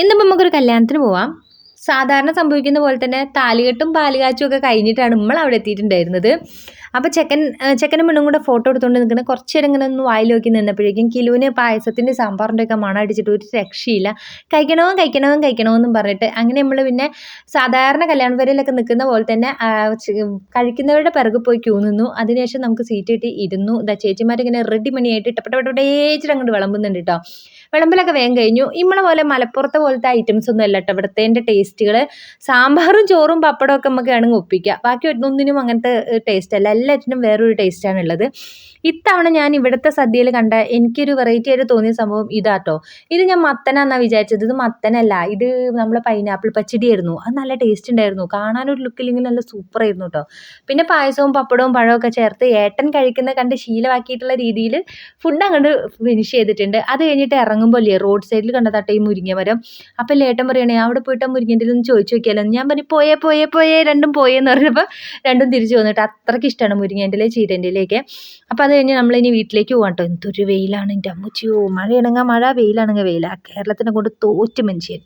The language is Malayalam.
ഇന്നിപ്പോൾ നമുക്കൊരു കല്യാണത്തിന് പോവാം. സാധാരണ സംഭവിക്കുന്ന പോലെ തന്നെ താലികെട്ടും പാലുകാച്ചും ഒക്കെ കഴിഞ്ഞിട്ടാണ് നമ്മൾ അവിടെ എത്തിയിട്ടുണ്ടായിരുന്നത്. അപ്പോൾ ചെക്കൻ ചെക്കനും പെണ്ണും കൂടെ ഫോട്ടോ എടുത്തുകൊണ്ട് നിൽക്കുന്ന കുറച്ച് നേരം ഇങ്ങനെ ഒന്ന് വായിൽ നോക്കി നിന്നപ്പോഴേക്കും കിലുവിന് പായസത്തിന്റെ സാമ്പാറിന്റെ ഒക്കെ മണം അടിച്ചിട്ട് ഒരു രക്ഷയില്ല. കഴിക്കണോ കഴിക്കണോ കഴിക്കണമെന്നും പറഞ്ഞിട്ട് അങ്ങനെ നമ്മൾ പിന്നെ സാധാരണ കല്യാണ വരയിലൊക്കെ നിൽക്കുന്ന പോലെ തന്നെ കഴിക്കുന്നവരുടെ പിറകു പോയി ക്യൂ നിന്നു. അതിനുശേഷം നമുക്ക് സീറ്റ് കിട്ടി ഇരുന്നു. ഇതാ ചേച്ചിമാരിങ്ങനെ റെഡി മണിയായിട്ട് ഇട്ടപ്പെട്ടപ്പെട്ടേച്ചിട്ട് അങ്ങോട്ട് വിളമ്പുന്നുണ്ട് കേട്ടോ വിളമ്പലൊക്കെ വേഗം കഴിഞ്ഞു. ഇമ്മളെ പോലെ മലപ്പുറത്തെ പോലത്തെ ഐറ്റംസ് ഒന്നും അല്ല കേട്ടോ ഇവിടുത്തെ ടേസ്റ്റുകൾ സാമ്പാറും ചോറും പപ്പടവും ഒക്കെ നമുക്ക് വേണമെങ്കിൽ ഒപ്പിക്കാം. ബാക്കി ഒന്നിനും അങ്ങനത്തെ ടേസ്റ്റ് അല്ല. എല്ലാറ്റിനും വേറൊരു ടേസ്റ്റാണ് ഉള്ളത് ഇത്തവണ ഞാൻ ഇവിടുത്തെ സദ്യയിൽ കണ്ട എനിക്കൊരു വെറൈറ്റി ആയിട്ട് തോന്നിയ സംഭവം ഇതാട്ടോ. ഇത് ഞാൻ മത്തന മത്തനാന്നാണ് വിചാരിച്ചത്. ഇത് മത്തനല്ല. ഇത് നമ്മളെ പൈനാപ്പിൾ പച്ചടിയായിരുന്നു. അത് നല്ല ടേസ്റ്റ് ഉണ്ടായിരുന്നു. കാണാനൊരു ലുക്കില്ലെങ്കിൽ നല്ല സൂപ്പർ ആയിരുന്നു കേട്ടോ പിന്നെ പായസവും പപ്പടവും പഴമൊക്കെ ചേർത്ത് ഏട്ടൻ കഴിക്കുന്ന കണ്ട് ശീലമാക്കിയിട്ടുള്ള രീതിയിൽ ഫുഡ് അങ്ങോട്ട് ഫിനിഷ് ചെയ്തിട്ടുണ്ട്. അത് കഴിഞ്ഞിട്ട് ഇറങ്ങുമ്പോൾ അല്ലേ റോഡ് സൈഡിൽ കണ്ടതാട്ടെ ഈ മുരിങ്ങ മരം. അപ്പം ലേട്ടൻ പറയണേ അവിടെ പോയിട്ട് മുരിങ്ങന്റെ ഒന്ന് ചോദിച്ചു നോക്കിയാലോ? ഞാൻ പറഞ്ഞു പോയേ പോയേ പോയേ രണ്ടും പോയെന്ന് പറഞ്ഞപ്പോൾ രണ്ടും തിരിച്ചു വന്നിട്ട് അത്രയ്ക്ക് ഇഷ്ടമാണ് മുരിങ്ങേന്റെ ചീരന്റെ ഇലയൊക്കെ അപ്പോൾ അത് കഴിഞ്ഞ് നമ്മളിനി വീട്ടിലേക്ക് പോകാം കേട്ടോ എന്തൊരു വെയിലാണ്. എന്റെ അമ്മച്ചിയോ മഴയാണെങ്കിൽ മഴ വെയിലാണെങ്കിൽ വെയിലാണ് കേരളത്തിനെ കൊണ്ട് തോറ്റ് മനുഷ്യൻ.